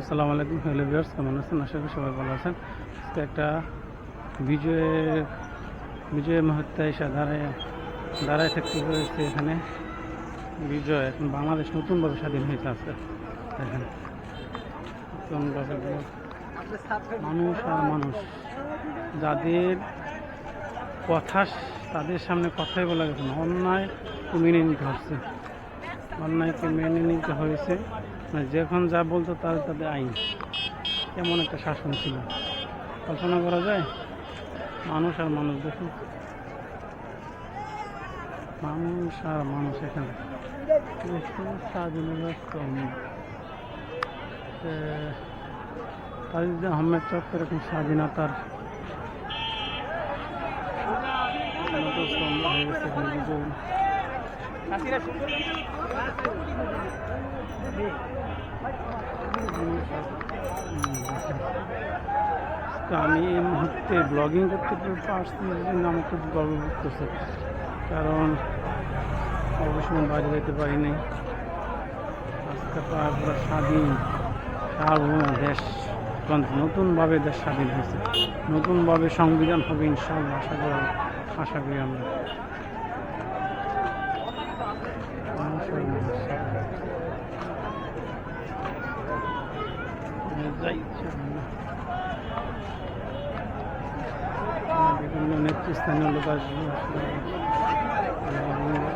আসসালামু আলাইকুম, hello viewers, কেমন আছেন? আশা করি সবাই ভালো আছেন। আজকে একটা বিজয়ের বিজয় মুহূর্তে এসে দাঁড়ায় দাঁড়ায় থাকতে হয়েছে এখানে বিজয়। এখন বাংলাদেশ নতুনভাবে স্বাধীন হয়েছে আজকে। দেখেন, নতুনভাবে মানুষ আর মানুষ। যাদের কথা তাদের সামনে কথাই বলা গেছে না। অন্যায় মেনে নিতে হচ্ছে। অন্যায়কে মেনে নিতে হয়েছে। যখন যা বলতো তার তাদের আইন। এমন একটা শাসন ছিল। কল্পনা করা যায়, মানুষ আর মানুষ দেখুন। মানুষ আর মানুষ এখানে। কম আহমেদ চক্কর এরকম স্বাধীনতার হয়ে গেছে এখানে আমি এই মুহূর্তে ব্লগিং করতে পারছি জন্য খুব গর্ব বোধ করছে। কারণ অবশ্যই বাইরে যেতে পারিনি আজকে প্রায় পুরো স্বাধীন সার্বভৌম দেশ নতুনভাবে দেশ স্বাধীন হয়েছে। নতুনভাবে সংবিধান হবে ইনশাল্লাহ, আশা করি আশা করি আমরা। বিভিন্ন নেতৃস্থানীয় লোক আসবে আমি এখন এবার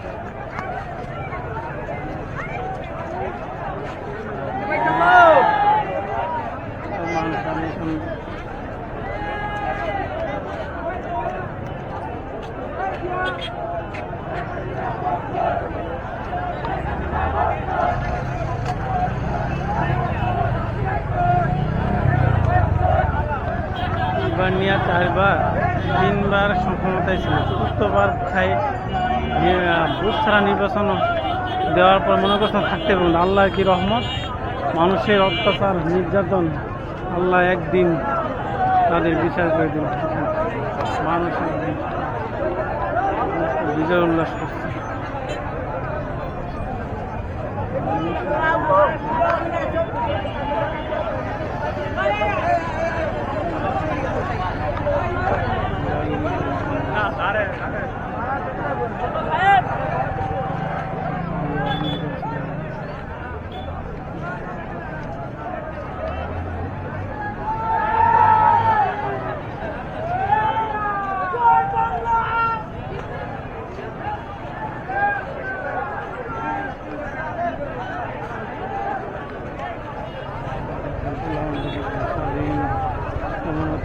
নিয়ে চারবার, তিনবার ক্ষমতায় ছিল। চতুর্থবার খাই বুথ ছাড়া নির্বাচন দেওয়ার পর মনে করছেন থাকতে পারবেন আল্লাহ কি রহমত? মানুষের অত্যাচার, নির্যাতন, আল্লাহ একদিন তাদের বিচার করে দিল মানুষের বিজয় উল্লাস করছে। স্বাধীন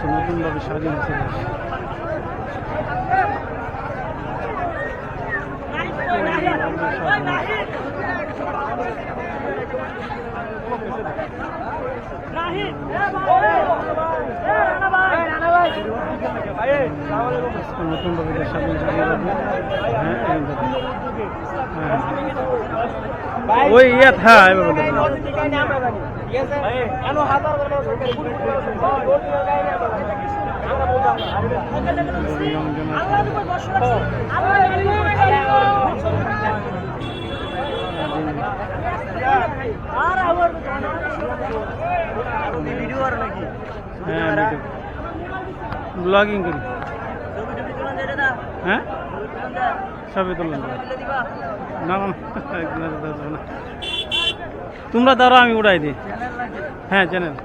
হচ্ছে নতুনভাবে স্বাধীন হচ্ছে দেশ। নতুনভাবে। হ্যাঁ ওই ইয়ে থা এবার বলতে পারি। নিয়ম যেন হ্যাঁ ব্লগিং করি হ্যাঁ সবই তুললাম না না, না, না, না, না। তোমরা দাঁড়াও আমি উড়াই দিই হ্যাঁ channel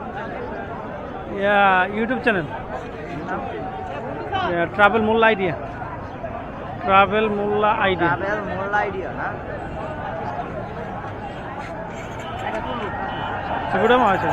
yeah YouTube channel travel Molla idea travel Molla idea সেগুলো আছে